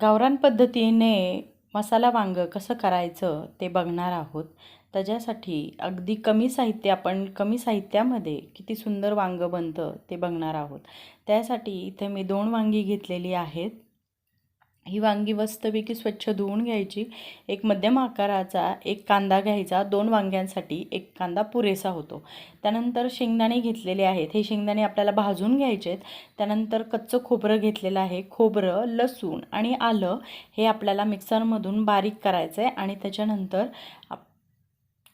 गावरान पद्धतीने मसाला वांगं कसं करायचं ते बघणार आहोत. त्याच्यासाठी अगदी कमी साहित्य आपण कमी साहित्यामध्ये किती सुंदर वांगं बनतं ते बघणार आहोत. त्यासाठी इथे मी दोन वांगी घेतलेली आहेत. ही वांगी मस्तपैकी स्वच्छ धुवून घ्यायची. एक मध्यम आकाराचा एक कांदा घ्यायचा. दोन वांग्यांसाठी एक कांदा पुरेसा होतो. त्यानंतर शेंगदाणे घेतलेले आहेत. हे शेंगदाणे आपल्याला भाजून घ्यायचे आहेत त्यानंतर कच्चं खोबरं घेतलेलं आहे. खोबरं लसूण आणि आलं हे आपल्याला मिक्सरमधून बारीक करायचं आहे आणि त्याच्यानंतर आप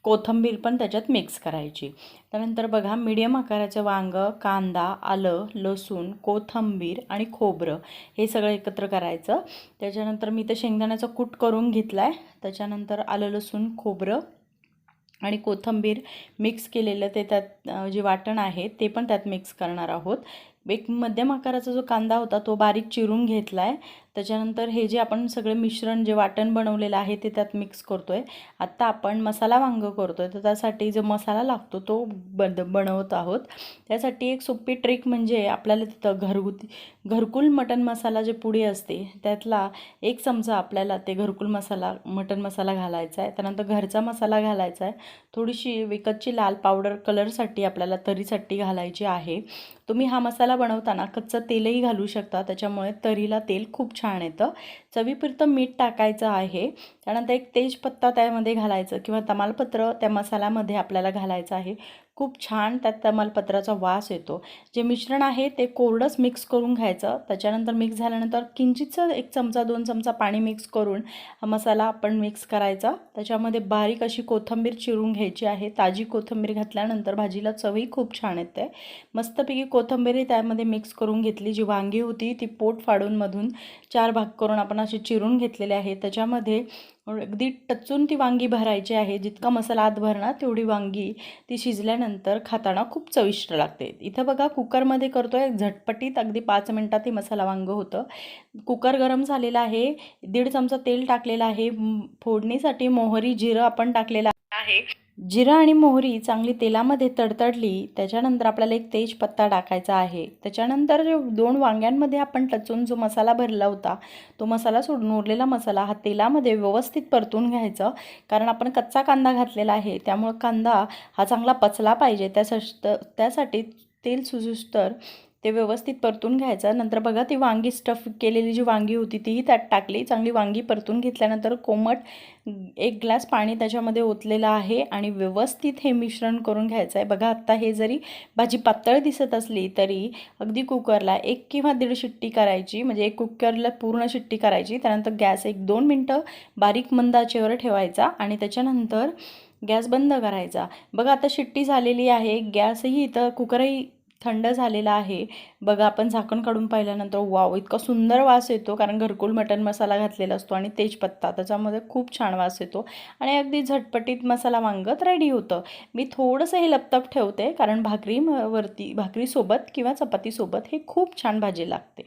कोथिंबीर पण त्याच्यात मिक्स करायची. त्यानंतर बघा मीडियम आकाराचं वांगं कांदा आलं लसूण कोथिंबीर आणि खोबरं हे सगळं एकत्र करायचं. त्याच्यानंतर मी ते शेंगदाण्याचा कूट करून घेतला आहे त्याच्यानंतर आलं लसूण खोबरं आणि कोथिंबीर मिक्स केलेलं ते त्यात जे वाटण आहे ते पण त्यात मिक्स करणार आहोत. एक मध्यम आकाराचा जो कांदा होता तो बारीक चिरून घेतला आहे त्याच्यानंतर हे जे आपण सगळे मिश्रण जे वाटण बनवलेलं आहे ते त्यात मिक्स करतो आहे आत्ता आपण मसाला वांगं करतो आहे तर त्यासाठी जो मसाला लागतो तो बन बनवत आहोत. त्यासाठी एक सोपी ट्रिक म्हणजे आपल्याला तिथं घरगुती घरकुल मटन मसाला जे पुडी असते त्यातला एक चमचा आपल्याला ते घरकुल मसाला मटन मसाला घालायचा आहे. त्यानंतर घरचा मसाला घालायचा आहे. थोडीशी विकतची लाल पावडर कलरसाठी आपल्याला तरीसाठी घालायची आहे. तुम्ही हा मसाला बनवताना कच्चं तेलही घालू शकता. त्याच्यामुळे तरीला तेल खूप छान ପ୍ରାଣିତ चवीपुरतं मीठ टाकायचं आहे. त्यानंतर एक तेजपत्ता त्यामध्ये घालायचं किंवा तमालपत्र त्या मसाल्यामध्ये आपल्याला घालायचं आहे. खूप छान त्यात तमालपत्राचा वास येतो. जे मिश्रण आहे ते कोरडंच मिक्स करून घ्यायचं. त्याच्यानंतर मिक्स झाल्यानंतर किंचितचं एक चमचा दोन चमचा पाणी मिक्स करून हा मसाला आपण मिक्स करायचा. त्याच्यामध्ये बारीक अशी कोथिंबीर चिरून घ्यायची आहे. ताजी कोथिंबीर घातल्यानंतर भाजीला चवही खूप छान येते. मस्तपैकी कोथंबीरही त्यामध्ये मिक्स करून घेतली. जी वांगी होती ती पोट फाडून मधून चार भाग करून आपण असे चिरून घेतलेले आहे त्याच्यामध्ये अगदी टचून ती वांगी भरायची आहे. जितका मसाला आत भरणार तेवढी वांगी ती शिजल्यानंतर खाताना खूप चविष्ट लागते. इथं बघा कुकरमध्ये करतो आहे झटपटीत अगदी पाच मिनटात ती मसाला वांगं होतं. कुकर गरम झालेला आहे दीड चमचा तेल टाकलेलं आहे फोडणीसाठी मोहरी जिरं आपण टाकलेलं आहे. जिरं आणि मोहरी चांगली तेलामध्ये तडतडली त्याच्यानंतर आपल्याला एक तेजपत्ता टाकायचा आहे. त्याच्यानंतर जे दोन वांग्यांमध्ये आपण टचून जो मसाला भरला होता तो मसाला सोडून उरलेला मसाला हा तेलामध्ये व्यवस्थित परतून घ्यायचा. कारण आपण कच्चा कांदा घातलेला आहे त्यामुळं कांदा हा चांगला पचला पाहिजे. त्यासाठी त्यासाठी तेल सुजुस्तर ते व्यवस्थित परतून घ्यायचं. नंतर बघा ती वांगी स्टफ केलेली जी वांगी होती तीही त्यात टाकली. चांगली वांगी परतून घेतल्यानंतर कोमट एक ग्लास पाणी त्याच्यामध्ये ओतलेलं आहे आणि व्यवस्थित हे मिश्रण करून घ्यायचं आहे बघा आत्ता हे जरी भाजी पातळ दिसत असली तरी अगदी कुकरला एक किंवा दीड शिट्टी करायची. म्हणजे एक कुकरला पूर्ण शिट्टी करायची. त्यानंतर गॅस एक दोन मिनटं बारीक मंदाचेवर ठेवायचा आणि त्याच्यानंतर गॅस बंद करायचा. बघा आता शिट्टी झालेली आहे. गॅसही इथं कुकरही थंड झालेला आहे. बघा आपण झाकण काढून पाहिल्यानंतर वाव इतका सुंदर वास येतो. कारण घरकुल मटण मसाला घातलेला असतो आणि तेजपत्ता त्याच्यामध्ये खूप छान वास येतो आणि अगदी झटपटीत मसाला वांगत रेडी होतं. मी थोडंसं हे लपतप ठेवते कारण भाकरी वरती भाकरीसोबत किंवा चपातीसोबत हे खूप छान भाजी लागते.